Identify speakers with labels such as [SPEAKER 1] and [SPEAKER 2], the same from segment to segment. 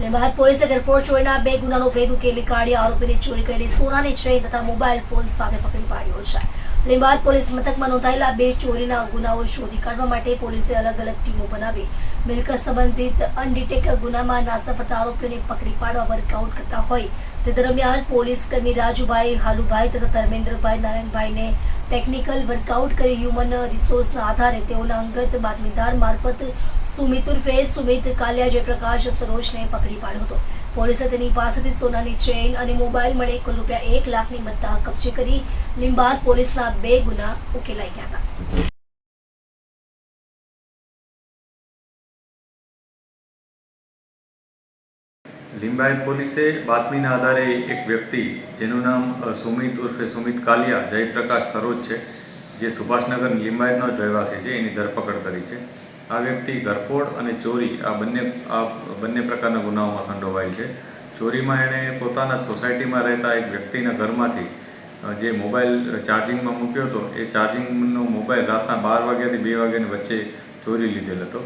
[SPEAKER 1] લીંબાયત પોલીસે ગરફોડ ચોરીના બે ગુનાનો ભેદ ઉકેલી કાઢી આરોપીને ચોરી કરેલી સોનાની ચેઇન તથા મોબાઈલ ફોન સાથે પકડી પાડ્યો છે. લીંબાયત પોલીસ મથકમાં નોંધાયેલા બે ચોરીના ગુનાઓ શોધી કાઢવા માટે પોલીસે અલગ અલગ ટીમો બનાવી મિલકત સંબંધિત અનડિટેક ગુનામાં નાસ્તા પડતા આરોપીઓને પકડી પાડવા વર્કઆઉટ કરતા હોય તે દરમિયાન પોલીસ રાજુભાઈ, હાલુભાઈ તથા ધર્મેન્દ્રભાઈ નારાયણભાઈને ટેકનિકલ વર્કઆઉટ કરી હ્યુમન રિસોર્સના આધારે તેઓના અંગત બાતમીદાર મારફત સુમિત ઉર્ફે સુમિત કાલિયા જયપ્રકાશ સરોજને પકડી પાડ્યો હતો. પોલીસે તેની પાસેથી સોનાની ચેઇન અને મોબાઈલ મળી કુલ રૂપિયા એક લાખની મત્તા કબજે કરી લીંબાદ પોલીસના બે ગુના ઉકેલાઈ ગયા હતા.
[SPEAKER 2] લિંબાયત પોલીસે બાતમીના આધારે એક વ્યક્તિ જેનું નામ સુમિત ઉર્ફે સુમિત કાલિયા, જયપ્રકાશ સરોજ છે, જે સુભાષનગર લિંબાયતનો જ રહેવાસી છે, એની ધરપકડ કરી છે. આ વ્યક્તિ ઘરફોડ અને ચોરી આ બંને આ બંને પ્રકારના ગુનાઓમાં સંડોવાયેલ છે. ચોરીમાં એણે પોતાના સોસાયટીમાં રહેતા એક વ્યક્તિના ઘરમાંથી જે મોબાઈલ ચાર્જિંગમાં મૂક્યો હતો, એ ચાર્જિંગનો મોબાઈલ રાતના બાર વાગ્યાથી બે વાગ્યાની વચ્ચે ચોરી લીધેલ હતો.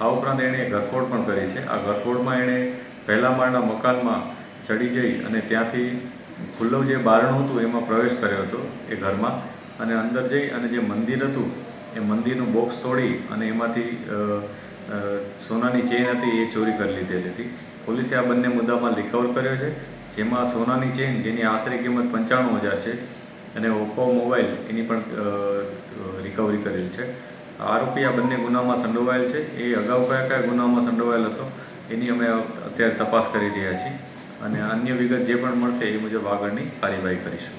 [SPEAKER 2] આ ઉપરાંત એણે ઘરફોડ પણ કરી છે. આ ઘરફોડમાં એણે પહેલા માળના મકાનમાં ચડી જઈ અને ત્યાંથી ખુલ્લું જે બારણું હતું એમાં પ્રવેશ કર્યો હતો એ ઘરમાં અને અંદર જઈ અને જે મંદિર હતું એ મંદિરનું બોક્સ તોડી અને એમાંથી સોનાની ચેઇન હતી એ ચોરી કરી લીધેલી હતી. પોલીસે આ બંને મુદ્દામાં રિકવર કર્યો છે. જેમાં સોનાની ચેઇન જેની આશરે કિંમત પંચાણું હજાર છે, અને ઓપ્પો મોબાઈલ એની પણ રિકવરી કરેલ છે. આરોપી આ બંને ગુનામાં સંડોવાયેલ છે. એ અગાઉ કયા કયા ગુનામાં સંડોવાયેલ હતો, એની અમે અત્યારે તપાસ કરી રહ્યા છીએ. અને અન્ય વિગત જે પણ મળશે એ મુજબ આગળની કાર્યવાહી કરીશું.